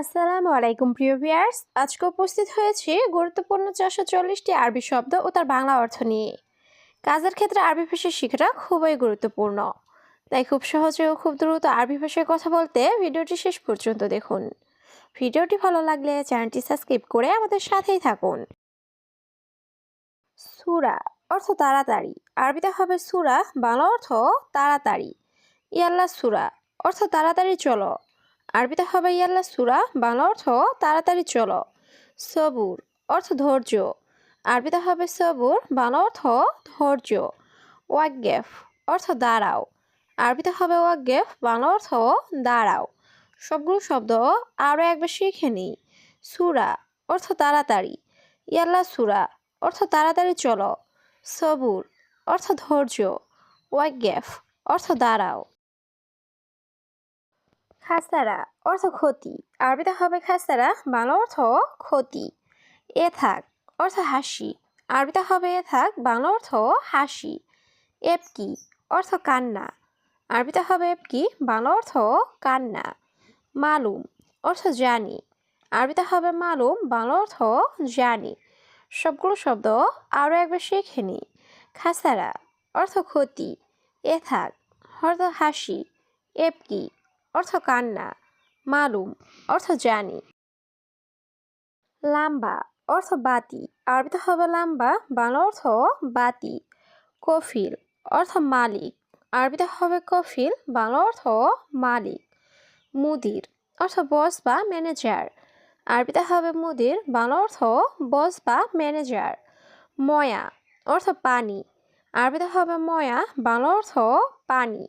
আসসালামু আলাইকুম, প্রিয় ভিয়ার্স আজকে উপস্থিত হয়েছে গুরুত্বপূর্ণ চারশো চল্লিশটি আরবি শব্দ ও তার বাংলা অর্থ নিয়ে। কাজের ক্ষেত্রে আরবি ভাষা শেখাটা খুবই গুরুত্বপূর্ণ। তাই খুব সহজে ও খুব দ্রুত আরবি ভাষায় কথা বলতে ভিডিওটি শেষ পর্যন্ত দেখুন। ভিডিওটি ভালো লাগলে চ্যানেলটি সাবস্ক্রাইব করে আমাদের সাথেই থাকুন। সুরা অর্থ তাড়াতাড়ি, আরবিতে হবে সুরা, বাংলা অর্থ তাড়াতাড়ি। ইয়াল্লা সুরা, অর্থ তাড়াতাড়ি চলো। আরবিতে হবে ইয়াল্লা সুরা, বাংলা অর্থ তাড়াতাড়ি চলো। সবুর, অর্থ ধৈর্য। আরবিতে হবে সবুর, বাংলা অর্থ ধৈর্য। ওয়াগ্গেফ অর্থ দাঁড়াও। আরবিতে হবে ওয়াগ্গেফ বাংলা অর্থ দাঁড়াও। সবগুলো শব্দ আরও একবার শিখে নিই। সুরা, অর্থ তাড়াতাড়ি। ইয়াল্লা সুরা, অর্থ তাড়াতাড়ি চলো। সবুর, অর্থ ধৈর্য। ওয়াগ্গেফ অর্থ দাঁড়াও। খাসারা অর্থ ক্ষতি। আরবিতে হবে খাসারা বাংলা অর্থ ক্ষতি। এ থাক, অর্থ হাসি। আরবিতে হবে এ থাক, বাংলা অর্থ হাসি। এপকি, অর্থ কান্না। আরবিতে হবে এপকি, বাংলা অর্থ কান্না। মালুম, অর্থ জানি। আরবিতে হবে মালুম, বাংলা অর্থ জানি। সবগুলো শব্দ আরও একবার শিখে নিই খাসারা অর্থ ক্ষতি। এ থাক, অর্থ হাসি। এপকি অর্থ কান্না, মালুম, অর্থ জানি। লাম্বা, অর্থ বাতি। আরবিতে হবে লাম্বা, বাংলা অর্থ বাতি। কফিল, অর্থ মালিক। আরবিতে হবে কফিল, বাংলা অর্থ মালিক। মুদির, অর্থ বস বা ম্যানেজার। আরবিতে হবে মুদির, বাংলা অর্থ বস বা ম্যানেজার। ময়া, অর্থ পানি। আরবিতে হবে ময়া, বাংলা অর্থ পানি।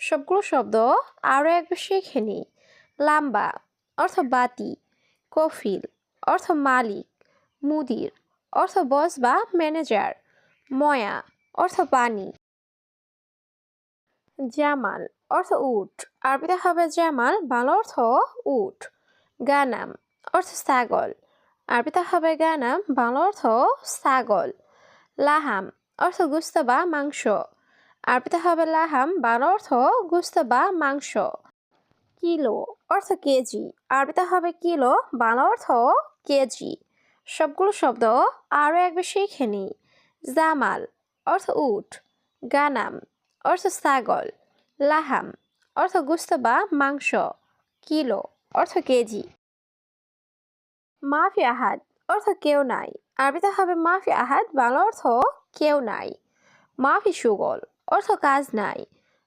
সবগুলো শব্দ আরও একবার শিখে নিই। লাম্বা অর্থ বাতি, কফিল অর্থ মালিক, মুদির অর্থ বস বা ম্যানেজার, ময়া অর্থ পানি। জামাল অর্থ উট, আরবিতে হবে জামাল, বাংলা অর্থ উট। গানাম অর্থ ছাগল, আরবিতে হবে গানাম, বাংলা অর্থ ছাগল। লাহাম অর্থ গুস্ত বা মাংস। আরবিতে হবে লাহাম, বাংলা অর্থ গুস্ত বা মাংস। কিলো অর্থ কেজি, আরবিতে হবে কিলো, বাংলা অর্থ কেজি। সবগুলো শব্দ আরও একবার শিখে নিই। জামাল অর্থ উট, গানাম অর্থ ছাগল, লাহাম অর্থ গুস্ত বা মাংস। কিলো অর্থ কেজি। মাফি আহাদ অর্থ কেউ নাই, আরবিতে হবে মাফি আহাদ, বাংলা অর্থ কেউ নাই। মাফি সুগল অর্থ কাজ নাই।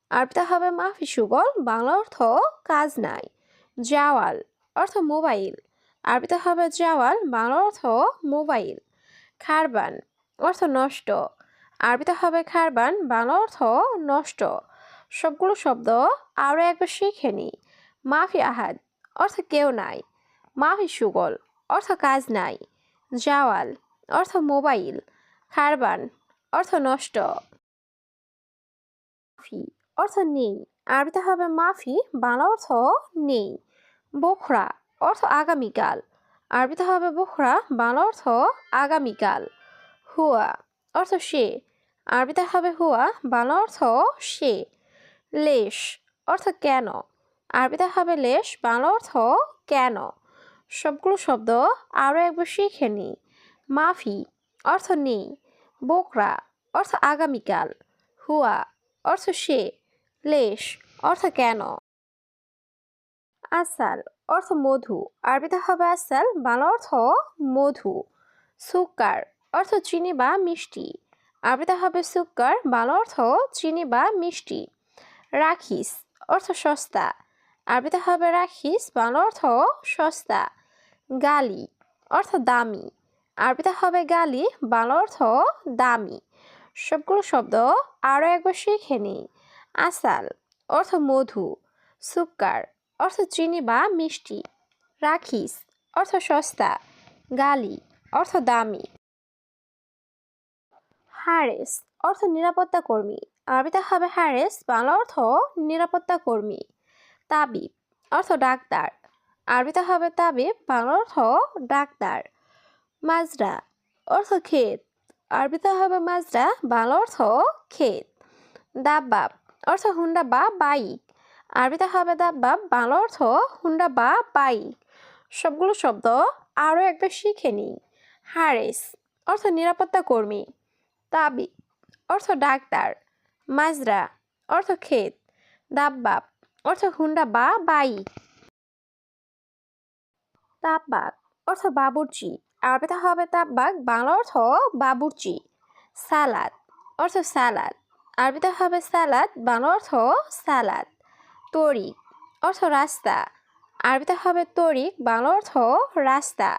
আরবিতে হবে মাফি সুগল বাংলা অর্থ কাজ নাই। জাওয়াল, অর্থ মোবাইল। আরবিতে হবে জাওয়াল, বাংলা অর্থ মোবাইল। খারবান, অর্থ নষ্ট। আরবিতে হবে খারবান, বাংলা অর্থ নষ্ট। সবগুলো শব্দ আরও একবার শিখে নিই। মাফি আহাদ, অর্থ কেউ নাই। মাফি সুগল অর্থ কাজ নাই। জাওয়াল, অর্থ মোবাইল। খারবান, অর্থ নষ্ট। মাফি অর্থ নেই। আরবিতে হবে মাফি, বাংলা অর্থ নেই। বোখরা অর্থ আগামীকাল। আরবিতে হবে বোখরা, বাংলা অর্থ আগামীকাল। হুয়া অর্থ সে। আরবিতে হবে হুয়া, বাংলা অর্থ সে। লেশ অর্থ কেন? আরবিতে হবে লেশ, বাংলা অর্থ কেন? সবগুলো শব্দ আরও একবার শিখে নিই। মাফি অর্থ নেই। বোকরা অর্থ আগামীকাল। হুয়া অর্থ সে, লেশ, অর্থ কেন? আসাল, অর্থ মধু। আরবিতে হবে আসাল, বাংলা অর্থ মধু। সুকার অর্থ চিনি বা মিষ্টি। আরবিতে হবে সুকার বাংলা অর্থ চিনি বা মিষ্টি। রাখিস, অর্থ সস্তা। আরবিতে হবে রাখিস, বাংলা অর্থ সস্তা। গালি, অর্থ দামি। আরবিতে হবে গালি, বাংলা অর্থ দামি। সবগুলো শব্দ আরও একবার শিখে নিই। আসাল, অর্থ মধু। সুকার অর্থ চিনি বা মিষ্টি। রাখিস, অর্থ সস্তা। গালি, অর্থ দামি। হারেস, অর্থ নিরাপত্তা কর্মী। আরবিতে হবে হারেস, বাংলা অর্থ নিরাপত্তা কর্মী। তাবিব, অর্থ ডাক্তার। আরবিতে হবে তাবিব, বাংলা অর্থ ডাক্তার। মাজরা, অর্থ ক্ষেত। আরবিতে হবে মাজরা বাংলা অর্থ ক্ষেত। দাব্বাব, অর্থ হুন্ডা বা বাইক। আরবিতে হবে দাব্বাব, বাংলা অর্থ হুন্ডা বা বাইক। সবগুলো শব্দ আরও একবার শিখে নিই। হারেস, অর্থ নিরাপত্তা কর্মী। তাবি অর্থ ডাক্তার। মাজরা, অর্থ ক্ষেত। দাব্বাব, অর্থ হুন্ডা বা বাইক। তাব্বাক অর্থ বাবুর্চি। আরবিতে হবে তাব্বাক বাংলা অর্থ বাবুর্চি, সালাদ, অর্থ সালাদ। আরবিতে হবে সালাদ, বাংলা অর্থ সালাদ। তরিক, অর্থ রাস্তা। আরবিতে হবে তরিক, বাংলা অর্থ রাস্তা।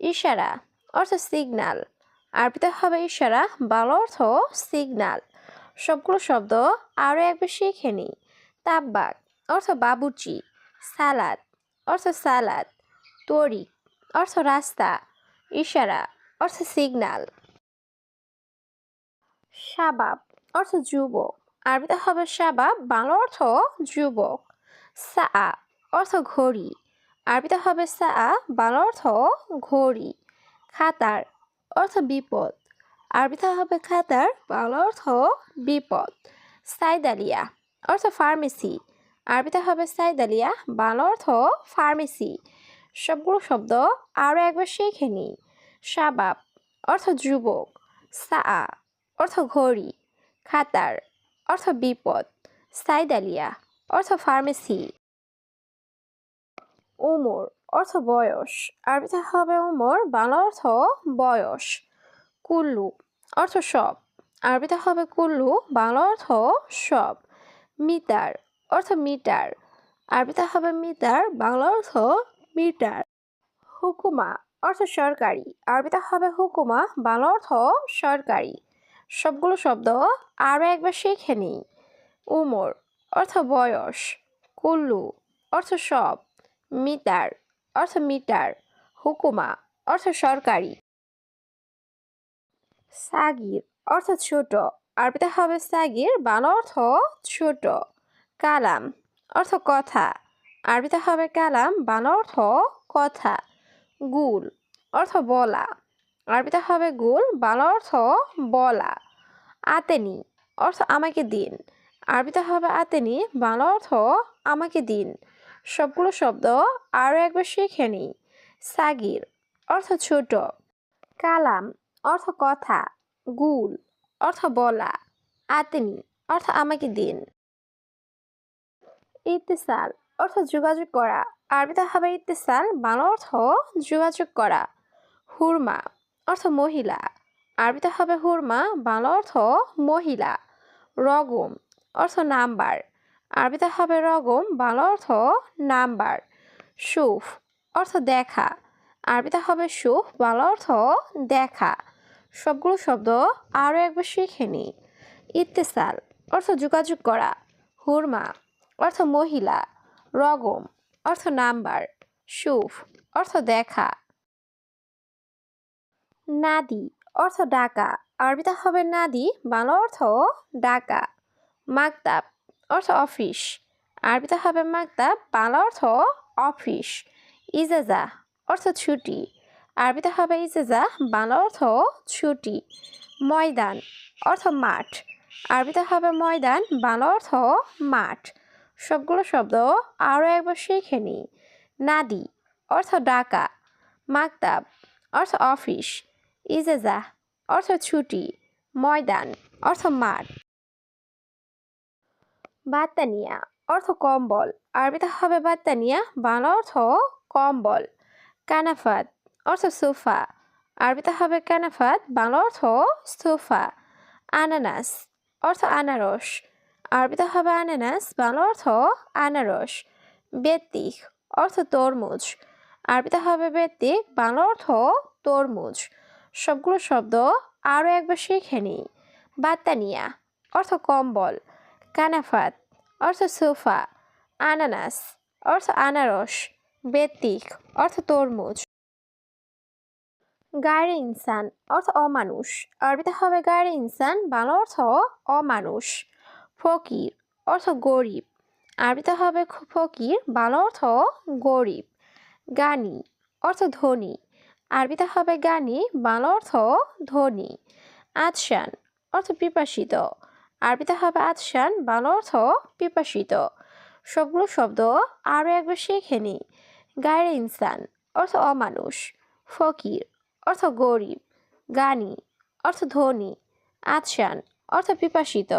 ইশারা, অর্থ সিগনাল। আরবিতে হবে ইশারা, বাংলা অর্থ সিগনাল। সবগুলো শব্দ আরও একবার শিখে নিই। তাব্বাক অর্থ বাবুর্চি। সালাদ, অর্থ সালাদ। তরিক, অর্থ রাস্তা। ইশারা, অর্থ সিগনাল শাবাব, অর্থ যুবক। আরবিতে হবে শাবাব, বাংলা অর্থ যুবক। সা অর্থ ঘড়ি। আরবিতে হবে সা বাংলা অর্থ ঘড়ি। খাতার, অর্থ বিপদ। আরবিতে হবে খাতার, বাংলা অর্থ বিপদ। সাইদালিয়া, অর্থ ফার্মেসি। আরবিতে হবে সাইদালিয়া, বাংলা অর্থ ফার্মেসি। সবগুলো শব্দ আরও একবার শিখে নিই। শাবাব, অর্থ যুবক। সা অর্থ ঘড়ি। খাতার, অর্থ বিপদ। সাইদালিয়া, অর্থ ফার্মেসি। উমর, অর্থ বয়স। আরবিতে হবে উমর, বাংলা অর্থ বয়স। কুল্লু, অর্থ সব। আরবিতে হবে কুল্লু, বাংলা অর্থ সব। মিটার অর্থ মিটার। আরবিতে হবে মিটার বাংলা অর্থ মিটার। হুকুমা অর্থ সরকারি। আরবিতে হবে হুকুমা, বাংলা অর্থ সরকারি। সবগুলো শব্দ আরও একবার শিখে নিই। উমর, অর্থ বয়স। কুল্লু, অর্থ সব। মিটার, অর্থ মিটার। হুকুমা, অর্থ সরকারি। সাগির, অর্থ ছোট। আরবিতে হবে সাগির, বাংলা অর্থ ছোট। কালাম, অর্থ কথা। আরবিতে হবে কালাম বাংলা অর্থ কথা। গুল অর্থ বলা। আরবিতে হবে গুল বাংলা অর্থ বলা। আতেনি অর্থ আমাকে দিন। আরবিতে হবে আতেনি বাংলা অর্থ আমাকে দিন। সবগুলো শব্দ আরও একবার শিখে নিই। সাগির অর্থ ছোট। কালাম অর্থ কথা। গুল অর্থ বলা। আতেনি অর্থ আমাকে দিন। ইত্তেসাল অর্থ যোগাযোগ করা। আরবিতে হবে ইত্তেসাল, বাংলা অর্থ যোগাযোগ করা। হুরমা, অর্থ মহিলা। আরবিতে হবে হুরমা, বাংলা অর্থ মহিলা। রগম, অর্থ নাম্বার। আরবিতে হবে রগম, বাংলা অর্থ নাম্বার। সুফ, অর্থ দেখা। আরবিতে হবে সুফ, বাংলা অর্থ দেখা। সবগুলো শব্দ আরও একবার শিখে নিই ইত্তেসাল, অর্থ যোগাযোগ করা। হুরমা, অর্থ মহিলা। রগম, অর্থ নাম্বার, সুফ, অর্থ দেখা। নাদি, অর্থ ডাকা। আরবিতে হবে নাদি, বাংলা অর্থ ডাকা। মাকতাব অর্থ অফিস। আরবিতে হবে মাকতাব বাংলা অর্থ অফিস। ইজাজা, অর্থ ছুটি। আরবিতে হবে ইজাজা, বাংলা অর্থ ছুটি। ময়দান, অর্থ মাঠ। আরবিতে হবে ময়দান, বাংলা অর্থ মাঠ। সবগুলো শব্দ আরও একবার শিখে নিই। নাদি, অর্থ ডাকা। মাকতাব, অর্থ অফিস। ইজেজা, অর্থ ছুটি। ময়দান, অর্থ মাঠ। বাতানিয়া অর্থ কম্বল। আরবিতে হবে বাতানিয়া বাংলা অর্থ কম্বল। কানাফাত, অর্থ সোফা। আরবিতে হবে কানাফাত, বাংলা অর্থ সোফা। আনানাস, অর্থ আনারস। আরবিতে হবে আনানাস, বাংলা অর্থ আনারস। বেতিক অর্থ তরমুজ। আরবিতে হবে বেতিক বাংলা অর্থ তরমুজ। সবগুলো শব্দ আরও একবার শিখে নিই। বাতানিয়া অর্থ কম্বল। কানাফাত, অর্থ সোফা। আনানাস, অর্থ আনারস। বেতিক অর্থ তরমুজ। গায়ের ইনসান, অর্থ অমানুষ। আরবিতে হবে গায়ের ইনসান, বাংলা অর্থ অমানুষ। ফকির অর্থ গরিব। আরবিতে হবে ফকির, বাংলা অর্থ গরিব। গানি অর্থ ধনী। আরবিতে হবে গানি, বাংলা অর্থ ধনী। আদশান অর্থ পিপাসিত। আরবিতে হবে আদশান, বাংলা অর্থ পিপাসিত। সবগুলো শব্দ আরও একবার শিখে নিই। গায়ের ইনসান অর্থ অমানুষ। ফকির অর্থ গরিব। গানি অর্থ ধনী। আতশান অর্থ পিপাসিত।